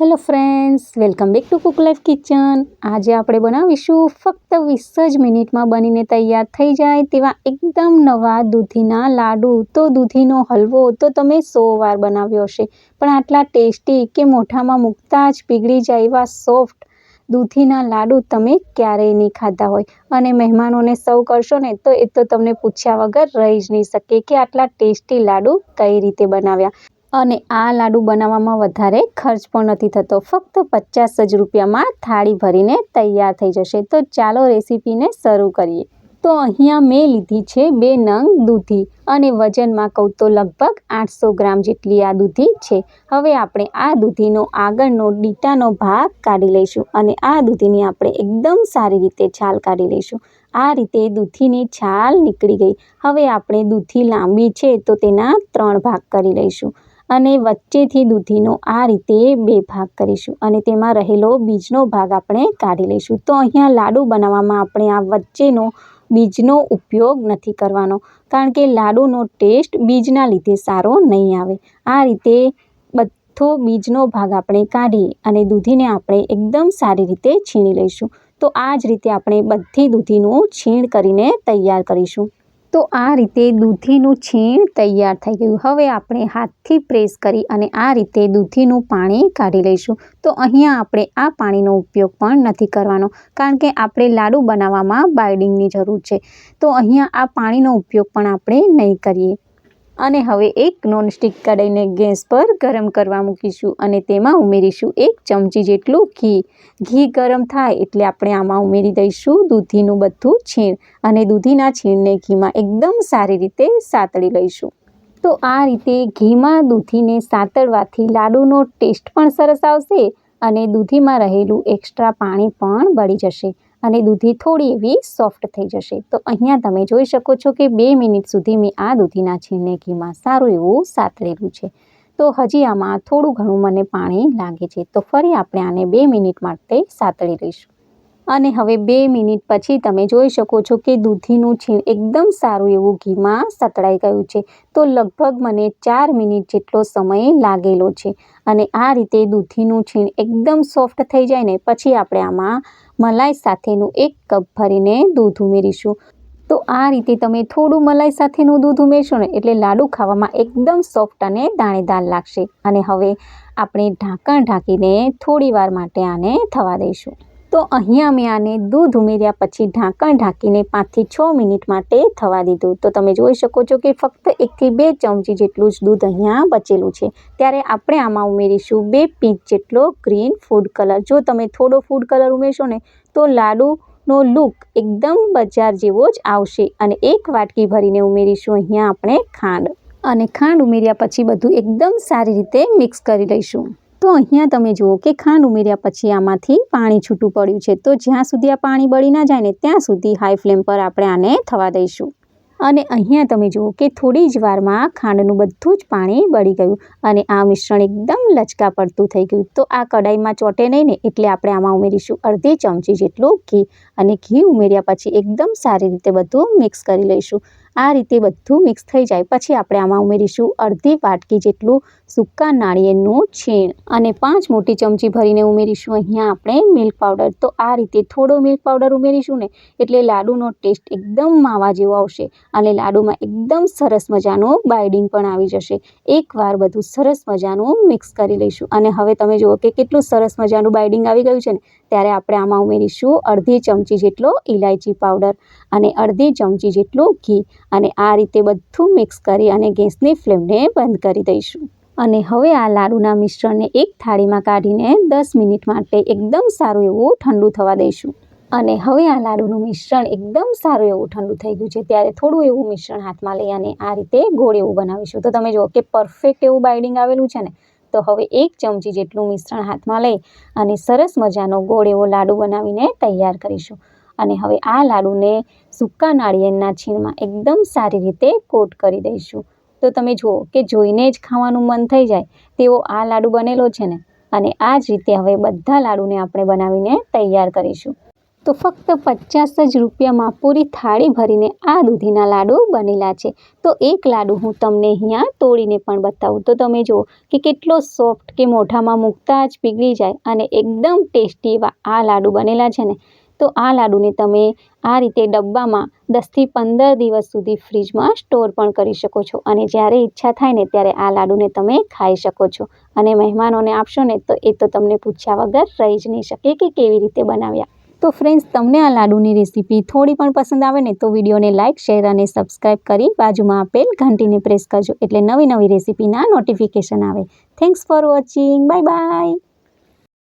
Hello friends welcome back to cook life kitchen આજે આપણે બનાવીશું ફક્ત વીસ જ મિનિટમાં બનીને તૈયાર થઈ જાય તેવા એકદમ નવા દૂધીના લાડુ. તો દૂધીનો હલવો તો તમે સો વાર બનાવ્યો હશે, પણ આટલા ટેસ્ટી કે મોઢામાં મૂકતા જ પીગળી જાય એવા સોફ્ટ દૂધીના લાડુ તમે ક્યારેય નહીં ખાધા હોય. અને મહેમાનોને સર્વ કરશો ને, તો એ તો તમને પૂછ્યા વગર રહી જ નહીં શકે કે આટલા ટેસ્ટી લાડુ કઈ રીતે બનાવ્યા. અને આ લાડુ બનાવવામાં વધારે ખર્ચ પણ નથી થતો. ફક્ત પચાસ જ રૂપિયામાં થાળી ભરીને તૈયાર થઈ જશે. તો ચાલો રેસીપીને શરૂ કરીએ. તો અહીંયા મેં લીધી છે બે નંગ દૂધી અને વજનમાં કહું તો લગભગ આઠસો ગ્રામ જેટલી આ દૂધી છે. હવે આપણે આ દૂધીનો આગળનો ડીટાનો ભાગ કાઢી લઈશું અને આ દૂધીની આપણે એકદમ સારી રીતે છાલ કાઢી લઈશું. આ રીતે દૂધીની છાલ નીકળી ગઈ. હવે આપણે દૂધી લાંબી છે તો તેના ત્રણ ભાગ કરી લઈશું. અને વચ્ચેથી દૂધીનો આ રીતે બે ભાગ કરીશું અને તેમાં રહેલો બીજનો ભાગ આપણે કાઢી લઈશું. તો અહીંયા લાડુ બનાવવામાં આપણે આ વચ્ચેનો બીજનો ઉપયોગ નથી કરવાનો, કારણ કે લાડુનો ટેસ્ટ બીજના લીધે સારો નહીં આવે. આ રીતે બધો બીજનો ભાગ આપણે કાઢી અને દૂધીને આપણે એકદમ સારી રીતે છીણી લઈશું. તો આ જ રીતે આપણે બધી દૂધીનું છીણ કરીને તૈયાર કરીશું. તો આ રીતે દૂધીનું છીણ તૈયાર થઈ ગયું. હવે આપણે હાથથી પ્રેસ કરી અને આ રીતે દૂધીનું પાણી કાઢી લઈશું. તો અહીંયા આપણે આ પાણીનો ઉપયોગ પણ નથી કરવાનો, કારણ કે આપણે લાડુ બનાવવામાં બાઇડિંગની જરૂર છે. તો અહીંયા આ પાણીનો ઉપયોગ પણ આપણે નહીં કરીએ. અને હવે એક નોનસ્ટિક કઢાઈને ગેસ પર ગરમ કરવા મૂકીશું અને તેમાં ઉમેરીશું એક ચમચી જેટલું ઘી. ઘી ગરમ થાય એટલે આપણે આમાં ઉમેરી દઈશું દૂધીનું બધું છીણ અને દૂધીના છીણને ઘીમાં એકદમ સારી રીતે સાતળી લઈશું. તો આ રીતે ઘીમાં દૂધીને સાતળવાથી લાડુનો ટેસ્ટ પણ સરસ આવશે અને દૂધીમાં રહેલું એક્સ્ટ્રા પાણી પણ બળી જશે. અને દૂધી થોડી એવી સોફ્ટ થઈ જશે. તો અહીંયા તમે જોઈ શકો છો કે બે મિનિટ સુધી મેં આ દૂધીના છીણને ઘીમાં સારું એવું સાતળેલું છે. તો હજી આમાં થોડું ઘણું મને પાણી લાગે છે. તો ફરી આપણે આને બે મિનિટ માટે સાતળી લઈશું. અને હવે બે મિનિટ પછી તમે જોઈ શકો છો કે દૂધીનું છીણ એકદમ સારું એવું ઘીમાં સતળાઈ ગયું છે. તો લગભગ મને ચાર મિનિટ જેટલો સમય લાગેલો છે અને આ રીતે દૂધીનું છીણ એકદમ સોફ્ટ થઈ જાય ને પછી આપણે આમાં મલાઈ સાથેનું એક કપ ભરીને દૂધ ઉમેરીશું. તો આ રીતે તમે થોડું મલાઈ સાથેનું દૂધ ઉમેરશો ને એટલે લાડુ ખાવામાં એકદમ સોફ્ટ અને દાણેદાર લાગશે. અને હવે આપણે ઢાંકણ ઢાંકીને થોડી વાર માટે આને થવા દઈશું. તો અહીંયા મેં આને દૂધ ઉમેર્યા પછી ઢાંકણ ઢાંકીને પાંચથી છ મિનિટ માટે થવા દીધું. તો તમે જોઈ શકો છો કે ફક્ત એકથી બે ચમચી જેટલું જ દૂધ અહીંયા બચેલું છે. ત્યારે આપણે આમાં ઉમેરીશું બે પીંચ જેટલો ગ્રીન ફૂડ કલર. જો તમે થોડો ફૂડ કલર ઉમેરશો ને, તો લાડુનો લુક એકદમ બજાર જેવો જ આવશે અને એક વાટકી ભરીને ઉમેરીશું અહીંયા આપણે ખાંડ. અને ખાંડ ઉમેર્યા પછી બધું એકદમ સારી રીતે મિક્સ કરી લઈશું. તો અહીંયા તમે જુઓ કે ખાંડ ઉમેર્યા પછી આમાંથી પાણી છૂટું પડ્યું છે. તો જ્યાં સુધી આ પાણી બળી ના જાય ને ત્યાં સુધી હાઈ ફ્લેમ પર આપણે આને થવા દઈશું. અને અહીંયા તમે જુઓ કે થોડી જ વારમાં ખાંડનું બધું જ પાણી બળી ગયું અને આ મિશ્રણ એકદમ લચકા પડતું થઈ ગયું. તો આ કડાઈમાં ચોટે નહીં ને એટલે આપણે આમાં ઉમેરીશું અડધી ચમચી જેટલું ઘી અને ઘી ઉમેર્યા પછી એકદમ સારી રીતે બધું મિક્સ કરી લઈશું. આ રીતે બધું મિક્સ થઈ જાય. પછી આપણે આમાં ઉમેરીશું અડધી વાટકી જેટલું સૂકા નાળિયેરનું છીણ. અને પાંચ મોટી ચમચી ભરીને ઉમેરીશું અહીંયા આપણે મિલ્ક પાવડર તો આ રીતે થોડો મિલ્ક પાવડર ઉમેરીશું ને એટલે લાડુનો ટેસ્ટ એકદમ માવા જેવો આવશે. અને લાડુમાં એકદમ સરસ મજાનું બાઇડિંગ પણ આવી જશે. એકવાર બધું સરસ મજાનું મિક્સ કરી લઈશું. અને હવે તમે જુઓ કે કેટલું સરસ મજાનું બાઇડિંગ આવી ગયું છે ને. ત્યારે આપણે આમાં ઉમેરીશું અડધી ચમચી જેટલો ઇલાયચી પાવડર અને અડધી ચમચી જેટલું ઘી અને આ રીતે બધું મિક્સ કરી અને ગેસની ફ્લેમને બંધ કરી દઈશું. અને હવે આ લાડુના મિશ્રણને એક થાળીમાં કાઢીને દસ મિનિટ માટે એકદમ સારું એવું ઠંડુ થવા દઈશું. અને હવે આ લાડુનું મિશ્રણ એકદમ સારું એવું ઠંડુ થઈ ગયું છે, ત્યારે થોડું એવું મિશ્રણ હાથમાં લઈ અને આ રીતે ગોળ એવું બનાવીશું. તો તમે જુઓ કે પરફેક્ટ એવું બાઇડિંગ આવેલું છે ને, તો હવે એક ચમચી જેટલું મિશ્રણ હાથમાં લઈ અને સરસ મજાનો ગોળ એવો લાડુ બનાવીને તૈયાર કરીશું. અને હવે આ લાડુને સૂકા નાળિયેરના છીણમાં એકદમ સારી રીતે કોટ કરી દઈશું. તો તમે જુઓ કે જોઈને જ ખાવાનું મન થઈ જાય. તેવો આ લાડુ બનેલો છે ને. અને આ જ રીતે હવે બધા લાડુને આપણે બનાવીને તૈયાર કરીશું. તો ફક્ત પચાસ જ રૂપિયામાં પૂરી થાળી ભરીને આ દૂધીના લાડુ બનેલા છે. તો એક લાડુ હું તમને અહીંયા તોડીને પણ બતાવું. તો તમે જુઓ કે કેટલો સોફ્ટ કે મોઢામાં મૂકતા જ પીગળી જાય અને એકદમ ટેસ્ટી એવા આ લાડુ બનેલા છે ને. તો આ લાડુને તમે આ રીતે ડબ્બામાં દસથી પંદર દિવસ સુધી ફ્રીજમાં સ્ટોર પણ કરી શકો છો. અને જ્યારે ઈચ્છા થાય ને ત્યારે આ લાડુને તમે ખાઈ શકો છો. અને મહેમાનોને આપશો ને તો એ તો તમને પૂછ્યા વગર રહી જ નહીં શકે કે કેવી રીતે બનાવ્યા. તો ફ્રેન્ડ્સ, તમને આ લાડુની રેસીપી થોડી પણ પસંદ આવે ને તો વિડીયોને લાઇક શેર અને સબસ્ક્રાઈબ કરી બાજુમાં આપેલ ઘંટીને પ્રેસ કરજો. એટલે નવી નવી રેસીપીના નોટિફિકેશન આવે. Thanks for watching. Bye bye.